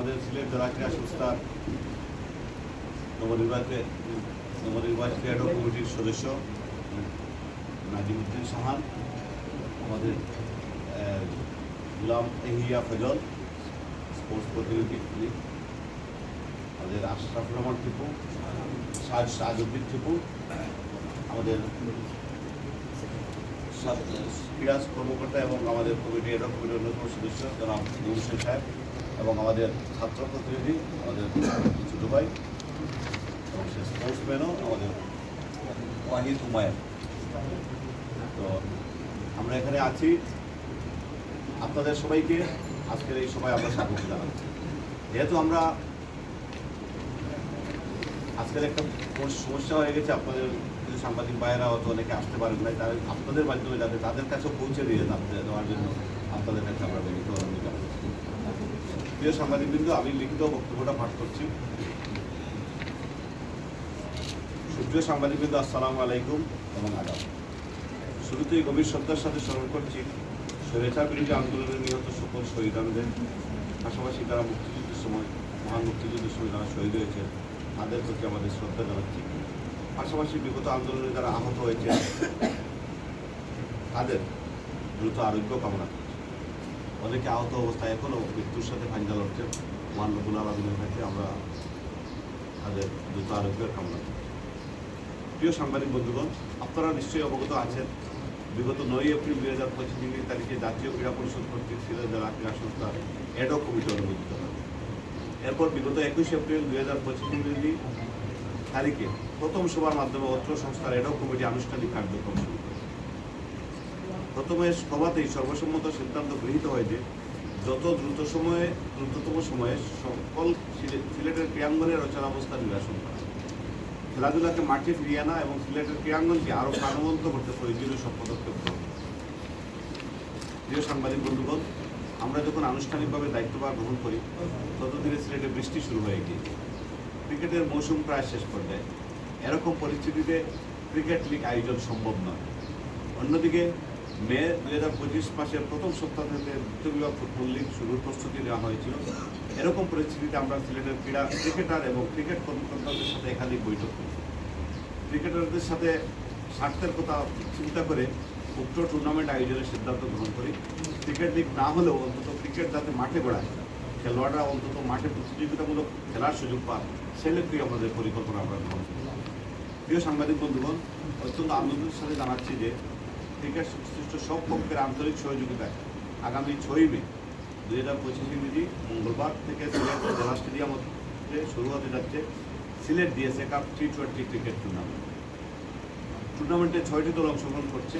আমাদের সিলেট জেলা ক্রীড়া সংস্থার নবনির্বাচিত নবনির্বাচিত কমিটির সদস্য, নাজিমুদ্দিন সাহান, আমাদের গুলাম এহিয়া ফজল, স্পোর্টস প্রতিনিধি, তিনি, আমাদের আশরাফুর রহমান টিপু, সাজ, সাজউদ্দিন টিপু, আমাদের ক্রীড়া কর্মকর্তা এবং আমাদের কমিটি এডক কমিটির অন্যতম সদস্য, জনাব নুর সাহেব। এবং আমাদের ছাত্র প্রতিনিধি আমাদের ছোটো ভাই, এবং সে স্পোর্টসম্যানও আমাদের ওয়াহিদ হুমায়ুন। তো আমরা এখানে আছি। আপনাদের সবাইকে আজকের এই সময় আমরা স্বাগত জানাচ্ছি। যেহেতু আমরা আজকের একটা সমস্যা হয়ে গেছে, আপনাদের সাংবাদিক ভাইয়েরা হয়তো অনেকে আসতে পারেন নাই, তাদের আপনাদের মাধ্যমে যাতে তাদের কাছেও পৌঁছে দিয়ে জানতে দেওয়ার জন্য আপনাদের কাছে আমরা জানাচ্ছি প্রিয় সাংবাদিকবৃন্দ, আমি লিখিত বক্তব্যটা পাঠ করছি। সুপ্রিয় সাংবাদিকবৃন্দ, আসসালামু আলাইকুম। এবং আদাব শুরুতেই গভীর শ্রদ্ধার সাথে স্মরণ করছি স্বৈরাচার বিরোধী আন্দোলনে নিহত সকল শহীদানদের পাশাপাশি তারা মুক্তিযুদ্ধের সময়, মহান মুক্তিযুদ্ধের সময় যারা শহীদ হয়েছে, তাদের প্রতি আমাদের শ্রদ্ধা জানাচ্ছি। পাশাপাশি বিগত আন্দোলনে যারা আহত হয়েছে, তাদের দ্রুত আরোগ্য কামনা অনেকে আহত অবস্থায় এখনও মৃত্যুর সাথে ফাইনাল হচ্ছেন মহান রবুল আলমিনের কাছে আমরা তাদের দ্রুত আরোগ্যের কামনা প্রিয় সাংবাদিক বন্ধুগণ, আপনারা নিশ্চয়ই অবগত আছেন, বিগত নয় এপ্রিল দুই হাজার পঁচিশ ইংরেজি তারিখে জাতীয় ক্রীড়া পরিষদ কর্তৃক সিলেট জেলা ক্রীড়া সংস্থা এডো কমিটি অনুমোদিত হয়। এরপর বিগত একুশে এপ্রিল দুই হাজার পঁচিশ ইংরেজি তারিখে প্রথম সভার মাধ্যমে অত্র সংস্থার এডো কমিটি আনুষ্ঠানিক কার্যক্রম শুরু করে প্রথমে সভাতেই সর্বসম্মত সিদ্ধান্ত গৃহীত হয় যে, যত দ্রুত সময়ে, দ্রুততম সময়ে সকল সিলেটের ক্রীড়াঙ্গনের রচনাবস্থা নির্বাচন করা খেলাধুলাকে মাঠে ফিরিয়ে আনা এবং সিলেটের ক্রীড়াঙ্গনকে আরও প্রাণবন্ত করতে প্রয়োজনীয় সব পদক্ষেপ গ্রহণ প্রিয় সাংবাদিক বন্ধুগণ, আমরা যখন আনুষ্ঠানিকভাবে দায়িত্বভার গ্রহণ করি, ততদিনে সিলেটে বৃষ্টি শুরু হয়ে গিয়েছে। ক্রিকেটের মৌসুম প্রায় শেষ পর্যায়ে। এরকম পরিস্থিতিতে ক্রিকেট লিগ আয়োজন সম্ভব নয়। অন্যদিকে মে দুই হাজার পঁচিশ মাসের প্রথম সপ্তাহ থেকে দ্বিতীয় বিভাগ ফুটবল লীগ শুরুর প্রস্তুতি নেওয়া হয়েছিল, এরকম পরিস্থিতিতে আমরা সিলেটের ক্রীড়া ক্রিকেটার এবং ক্রিকেট কর্মকর্তাদের সাথে একাধিক বৈঠক করি। ক্রিকেটারদের সাথে স্বার্থের কথা চিন্তা করে উক্ত টুর্নামেন্ট আয়োজনের সিদ্ধান্ত গ্রহণ করি। ক্রিকেট লিগ না হলেও অন্তত ক্রিকেট যাতে মাঠে গড়ায়, খেলোয়াড়রা অন্তত মাঠে প্রতিযোগিতামূলক খেলার সুযোগ পান সেক্ষেত্রেই আমাদের পরিকল্পনা আমরা গ্রহণ করি। প্রিয় সাংবাদিক বন্ধুগণ, অত্যন্ত আনন্দের সাথে জানাচ্ছি যে ক্রিকেট সংশ্লিষ্ট সব পক্ষের আন্তরিক সহযোগিতায় আগামী ছয়ই মে দুই হাজার পঁচিশ ইংরেজি মঙ্গলবার থেকে সিলেট জেলা স্টেডিয়ামে শুরু হতে যাচ্ছে Sylhet DSA cup T twenty cricket tournament. টুর্নামেন্টে ছয়টি দল অংশগ্রহণ করছে।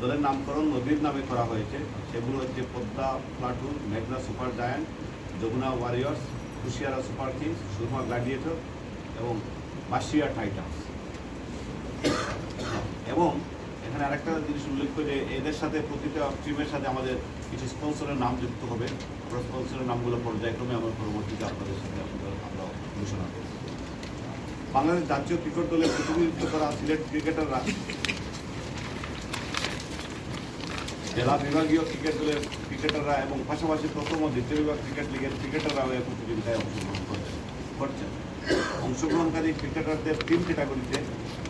দলের নামকরণ নদীর নামে করা হয়েছে। সেগুলো হচ্ছে পদ্মা প্লাটুন, মেঘনা super giant, Jamuna warriors, Kushiyara super kings, Surma gladiator এবং বাসিয়া টাইটান্স। এবং এখানে আরেকটা জিনিস উল্লেখ করে এদের সাথে প্রতিটা টিমের সাথে আমাদের কিছু স্পন্সরের নাম যুক্ত হবে। আমরা স্পন্সরের নামগুলো পর্যায়ক্রমে আমার পরবর্তীতে আপনাদের সাথে আমরা ঘোষণা করব। বাংলাদেশ জাতীয় ক্রিকেট দলের প্রতিনিধিত্ব করা সিলেট ক্রিকেটাররা জেলা বিভাগীয় ক্রিকেট দলের ক্রিকেটাররা এবং পাশাপাশি প্রথম ও দ্বিতীয় বিভাগ ক্রিকেট লিগের ক্রিকেটাররাও এই প্রতিযোগিতায় অংশগ্রহণ করছেন। করছেন অংশগ্রহণকারী ক্রিকেটারদের তিন ক্যাটাগরিতে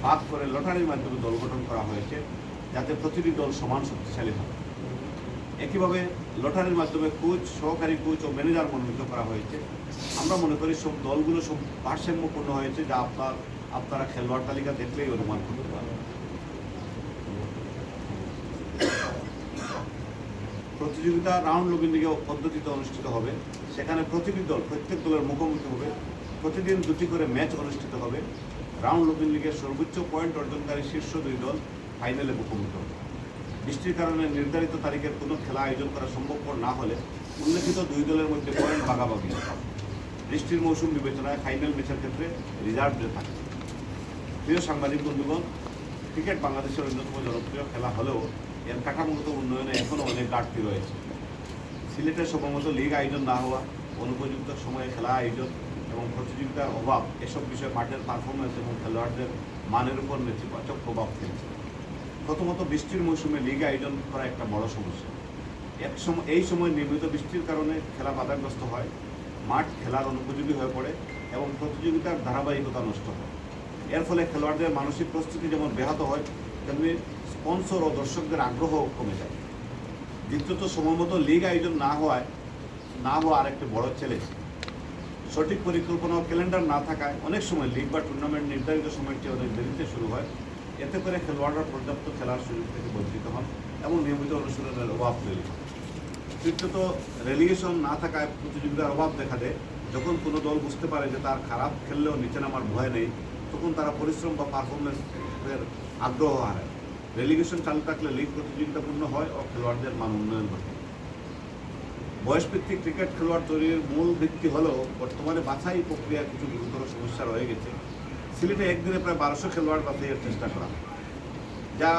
ভাগ করে লটারির মাধ্যমে দল গঠন করা হয়েছে, যাতে প্রতিটি দল সমান শক্তিশালী হয়। একইভাবে লটারির মাধ্যমে কোচ, সহকারী কোচ ও ম্যানেজার মনোনীত করা হয়েছে। আমরা মনে করি সব দলগুলো সব ভারসাম্যপূর্ণ হয়েছে, যা আপনার, আপনারা খেলোয়াড় তালিকা দেখলেই অনুমান করতে পারবেন। প্রতিযোগিতা রাউন্ড রবিন লিগে পদ্ধতিতে অনুষ্ঠিত হবে। সেখানে প্রতিটি দল, প্রত্যেক দলের মুখোমুখি হবে। প্রতিদিন দুটি করে ম্যাচ অনুষ্ঠিত হবে। রাউন্ড রবিন লিগের সর্বোচ্চ পয়েন্ট অর্জনকারী শীর্ষ দুই দল ফাইনালে মুখোমুখি হবে। বৃষ্টির কারণে নির্ধারিত তারিখের কোনো খেলা আয়োজন করা সম্ভবপর না হলে উল্লেখিত দুই দলের মধ্যে পয়েন্ট ভাগাভাগি বৃষ্টির মৌসুম বিবেচনায় ফাইনাল ম্যাচের ক্ষেত্রে রিজার্ভ ডে থাকে। প্রিয় সাংবাদিক বন্ধুগণ, ক্রিকেট বাংলাদেশের অন্যতম জনপ্রিয় খেলা হলেও এর কাঠামোগত উন্নয়নে এখনও অনেক ঘাটতি রয়েছে। সিলেটে সময়মতো লিগ আয়োজন না হওয়া, অনুপযুক্ত সময়ে খেলা আয়োজন এবং প্রতিযোগিতার অভাব এসব বিষয়ে মাঠের পারফরমেন্স এবং খেলোয়াড়দের মানের উপর নেতিবাচক প্রভাব ফেলছে। প্রথমত বৃষ্টির মৌসুমে লিগ আয়োজন করা একটা বড় সমস্যা। এক সময় এই সময় নিয়মিত বৃষ্টির কারণে খেলা বাধাগ্রস্ত হয়, মাঠ খেলার অনুপযোগী হয়ে পড়ে এবং প্রতিযোগিতার ধারাবাহিকতা নষ্ট হয়। এর ফলে খেলোয়াড়দের মানসিক প্রস্তুতি যেমন ব্যাহত হয়, তেমনি স্পন্সর ও দর্শকদের আগ্রহ কমে যায়। দ্বিতীয়ত সময়মতো লিগ আয়োজন না হওয়ায় না হওয়া আরেকটি বড় চ্যালেঞ্জ সঠিক পরিকল্পনা ও ক্যালেন্ডার না থাকায় অনেক সময় লিগ বা টুর্নামেন্ট নির্ধারিত সময়টি অনেক দেরিতে শুরু হয়। এতে করে খেলোয়াড়রা পর্যাপ্ত খেলার সুযোগ থেকে বঞ্চিত হন এবং নিয়মিত অনুশীলনের অভাব তৈরি তৃতীয়ত রেলিগেশন না থাকায় প্রতিযোগিতার অভাব দেখা দেয়। যখন কোনো দল বুঝতে পারে যে তার খারাপ খেললেও নিচে নামার ভয় নেই, তখন তারা পরিশ্রম বা পারফরমেন্সের আগ্রহ হারায়। রেলিগেশন চালু থাকলে লিগ প্রতিযোগিতাপূর্ণ হয় ও খেলোয়াড়দের মান উন্নয়ন ঘটে। বয়সভিত্তিক ক্রিকেট খেলোয়াড় তৈরির মূল ভিত্তি হলেও বর্তমানে বাছাই প্রক্রিয়ায় কিছু গুরুতর সমস্যা রয়ে গেছে। সিলেটে একদিনে প্রায় বারোশো খেলোয়াড় বাছাইয়ের চেষ্টা করা। যা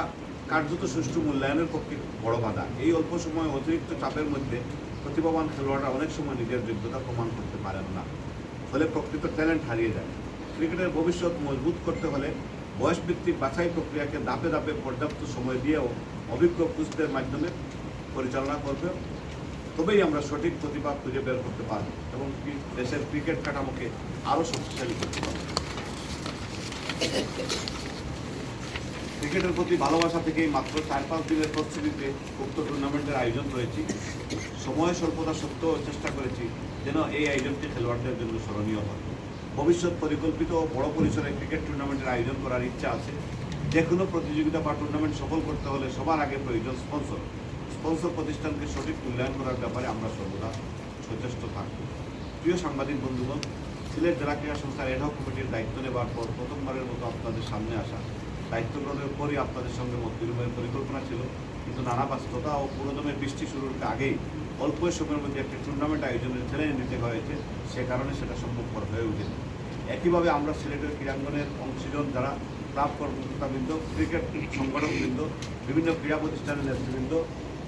কার্যত সুষ্ঠু মূল্যায়নের পক্ষে বড় বাধা। এই অল্প সময় অতিরিক্ত চাপের মধ্যে প্রতিভাবান খেলোয়াড়রা অনেক সময় নিজের যোগ্যতা প্রমাণ করতে পারেন না। ফলে প্রকৃত ট্যালেন্ট হারিয়ে যায়। ক্রিকেটের ভবিষ্যৎ মজবুত করতে হলে বয়সভিত্তিক বাছাই প্রক্রিয়াকে দাপে দাপে পর্যাপ্ত সময় দিয়েও অভিজ্ঞ কোচদের মাধ্যমে পরিচালনা করবে তবেই আমরা সঠিক প্রতিভা খুঁজে বের করতে পারব এবং দেশের ক্রিকেট কাঠামোকে আরও শক্তিশালী করতে পারব। ক্রিকেটের প্রতি ভালোবাসা থেকেই মাত্র চার পাঁচ দিনের প্রস্তুতিতে উক্ত টুর্নামেন্টের আয়োজন করেছি। সময় স্বল্পতা সত্ত্বেও চেষ্টা করেছি যেন এই আয়োজনটি খেলোয়াড়দের জন্য স্মরণীয় হয়। ভবিষ্যৎ পরিকল্পিত ও বড় পরিসরে ক্রিকেট টুর্নামেন্টের আয়োজন করার ইচ্ছা আছে। যে কোনো প্রতিযোগিতা বা টুর্নামেন্ট সফল করতে হলে সবার আগে প্রয়োজন স্পন্সর। স্পন্সর প্রতিষ্ঠানকে সঠিক মূল্যায়ন করার ব্যাপারে আমরা সর্বদা সচেষ্ট থাকব প্রিয় সাংবাদিক বন্ধুগণ, সিলেট জেলা ক্রীড়া সংস্থার এডহক কমিটির দায়িত্ব নেবার পর প্রথমবারের মতো আপনাদের সামনে আসা দায়িত্ব গ্রহণের পরই আপনাদের সঙ্গে মত বিনিময়ের পরিকল্পনা ছিল। কিন্তু নানা ব্যস্ততা ও পুরোদমে বৃষ্টি শুরুর আগেই অল্প সময়ের মধ্যে একটি টুর্নামেন্ট আয়োজনের ছেড়ে নিতে হয়েছে। সে কারণে সেটা সম্ভবপর হয়ে ওঠেনি। একইভাবে আমরা সিলেটের ক্রীড়াঙ্গনের অংশীজন যারা ক্লাব কর্মকর্তাবৃন্দ, ক্রিকেট সংগঠকবৃন্দ, বিভিন্ন ক্রীড়া প্রতিষ্ঠানের নেতৃবৃন্দ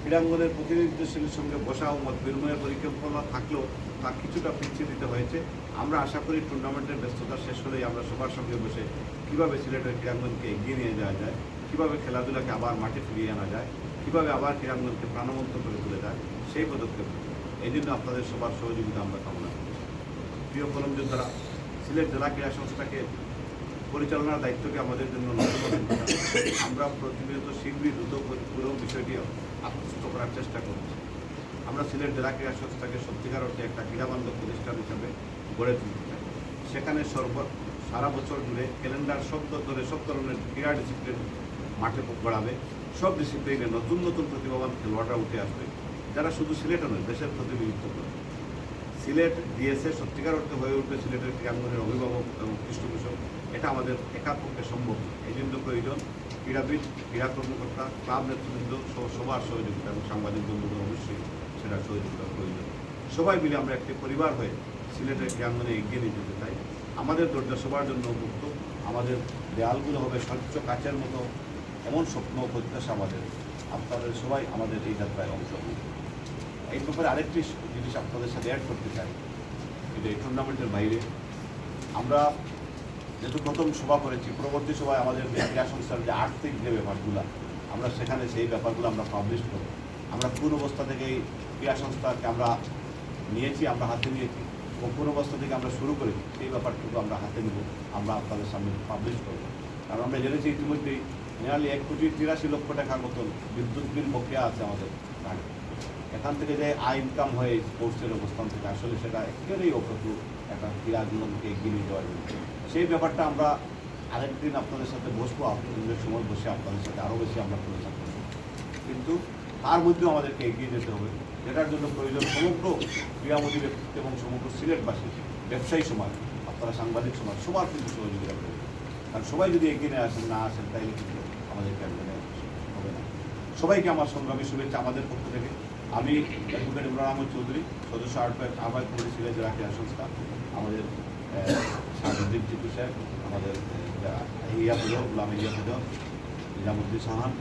ক্রীড়াঙ্গনের প্রতিনিধিদের সঙ্গে বসা ও মত বিনিময়ের পরিকল্পনা থাকলেও তা কিছুটা পিছিয়ে দিতে হয়েছে। আমরা আশা করি টুর্নামেন্টের ব্যস্ততা শেষ হলেই আমরা সবার সঙ্গে বসে কীভাবে সিলেটের ক্রীড়াঙ্গনকে এগিয়ে নিয়ে যাওয়া যায়, কীভাবে খেলাধুলাকে আবার মাঠে ফিরিয়ে আনা যায়, কীভাবে আবার ক্রীড়াঙ্গনকে প্রাণবন্ত করে তুলে যায়, সেই পদক্ষেপ এই জন্য আপনাদের সবার সহযোগিতা আমরা কামনা করি প্রিয় কলম যোদ্ধারা, সিলেট জেলা ক্রীড়া সংস্থাকে পরিচালনার দায়িত্বকে আমাদের জন্য। আমরা প্রতিনিয়ত শীঘ্রই দ্রুত পুরো বিষয়টি আত্মস্থ করার চেষ্টা করছি। আমরা সিলেট জেলা ক্রীড়া সংস্থাকে সত্যিকার অর্থে একটা ক্রীড়াবান্ধব প্রতিষ্ঠান হিসাবে গড়ে তুলতে চাই। সেখানে সর্ব, সারা বছর জুড়ে ক্যালেন্ডার সব ধরে সব ধরনের ক্রীড়া ডিসিপ্লিন মাঠে গড়াবে। সব ডিসিপ্লিনে নতুন নতুন প্রতিভাবান খেলোয়াড়রা উঠে আসবে, যারা শুধু সিলেটে নয়, দেশের প্রতিনিধিত্ব করবে। সিলেট ডিএসএ সত্যিকার অর্থে হয়ে উঠবে সিলেটের ক্রীড়াঙ্গনের অভিভাবক এবং পৃষ্ঠপোষক। এটা আমাদের একার পক্ষে সম্ভব। এই জন্য প্রয়োজন ক্রীড়াবিদ, ক্রীড়া কর্মকর্তা, ক্লাব নেতৃবৃন্দ সবার সহযোগিতা এবং সাংবাদিক বন্ধুদের অবশ্যই সেটা সহযোগিতার প্রয়োজন। সবাই মিলে আমরা একটি পরিবার হয়ে সিলেটের ক্রীড়াঙ্গনে এগিয়ে নিয়ে যেতে চাই। আমাদের দরজা সবার জন্য মুক্ত আমাদের দেয়ালগুলো হবে স্বচ্ছ কাচের মতো। এমন স্বপ্ন প্রত্যাশা আমাদের। আপনাদের সবাই আমাদের এই যাত্রায় অংশ নিন। এই ব্যাপারে আরেকটি জিনিস আপনাদের সাথে অ্যাড করতে চাই। এটা এই টুর্নামেন্টের বাইরে, আমরা যেহেতু প্রথম সভা করেছি, পরবর্তী সভায় আমাদের ক্রীড়া সংস্থার যে আর্থিক যে ব্যাপারগুলো, আমরা সেখানে সেই ব্যাপারগুলো আমরা পাবলিশ করব। আমরা পূর্ণ অবস্থা থেকে এই ক্রীড়া সংস্থাকে আমরা নিয়েছি, আমরা হাতে নিয়েছি, ও পূর্ণ অবস্থা থেকে আমরা শুরু করেছি, সেই ব্যাপারটুকু আমরা হাতে নেব, আমরা আপনাদের সামনে পাবলিশ করব। কারণ আমরা জেনেছি ইতিমধ্যেই নিয়ারলি এক কোটি তিরাশি লক্ষ টাকার মতন বিদ্যুৎ বিল বকেয়া আছে আমাদের কার্ডে। এখান থেকে যে আয় ইনকাম হয় স্পোর্টসের অবস্থান থেকে আসলে সেটা একেবারেই অপ্রতুল একটা ক্রীড়া জীবনকে এগিয়ে নিয়ে যাওয়ার জন্য সেই ব্যাপারটা আমরা আরেকদিন আপনাদের সাথে বসবো আপনাদের সময় বসে আপনাদের সাথে আরও বেশি আমরা আলোচনা করব। কিন্তু তার মধ্যেও আমাদেরকে এগিয়ে যেতে হবে। যেটার জন্য প্রয়োজন সমগ্র ক্রীড়ামোদী ব্যক্তিত্ব এবং সমগ্র সিলেটবাসী, ব্যবসায়ী সমাজ, আপনারা সাংবাদিক সমাজ, সবার কিন্তু সহযোগিতা করবে। কারণ সবাই যদি এগিয়ে নিয়ে আসেন, না আসেন, তাইলে কিন্তু আমাদের ক্যাম্পেনে হবে না। সবাইকে আমার সংগ্রামী শুভেচ্ছা আমাদের পক্ষ থেকে। আমি অ্যাডভোকেট ইমরান আহমদ চৌধুরী, সদস্য আহ্বায়ক আহ্বায়ক কমিটি সিলেট জেলা ক্রীড়া সংস্থা, আমাদের সাংবাদিক জিতু সাহেব আমাদের ইয়া পুজো, গুলাম ইয়া পুজো, নিজামুদ্দিন সাহান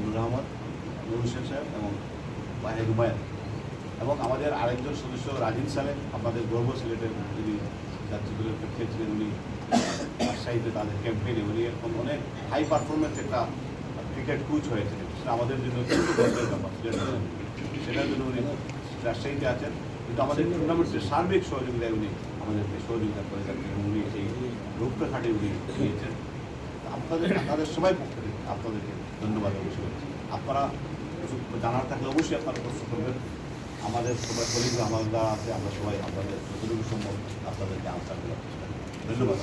নুর আহমদ নুর হোসেন সাহেব এবং বাহের হুমায়ুন এবং আমাদের আরেকজন সদস্য রাজিন সালেম আপনাদের গর্ব সিলেটের যিনি জাতীয় দলের পক্ষে ছিলেন, উনি রাজশাহীতে তাদের ক্যাম্পেইনে উনি এখন অনেক হাই পারফরমেন্স একটা ক্রিকেট কোচ হয়েছে আমাদের জন্য অত্যন্ত গর্বের ব্যাপার। সেটার উনি রাজশাহীতে আছেন কিন্তু আমাদের টুর্নামেন্টের সার্বিক সহযোগিতায় উনি আমাদেরকে সহযোগিতা করে এবং উনি সেই রূপরেখাটি উনি দিয়েছেন আপনাদের আপনাদের সবাই পক্ষ থেকে আপনাদেরকে ধন্যবাদ অবশ্যই। আপনারা কিছু জানার থাকলে অবশ্যই আপনারা প্রশ্ন করবেন আমাদের সবাই কলিগ আমাদের দ্বারা আছে, আমরা সবাই আপনাদের যতটুকু সম্ভব আপনাদেরকে আনসার দেওয়ার চেষ্টা করি। ধন্যবাদ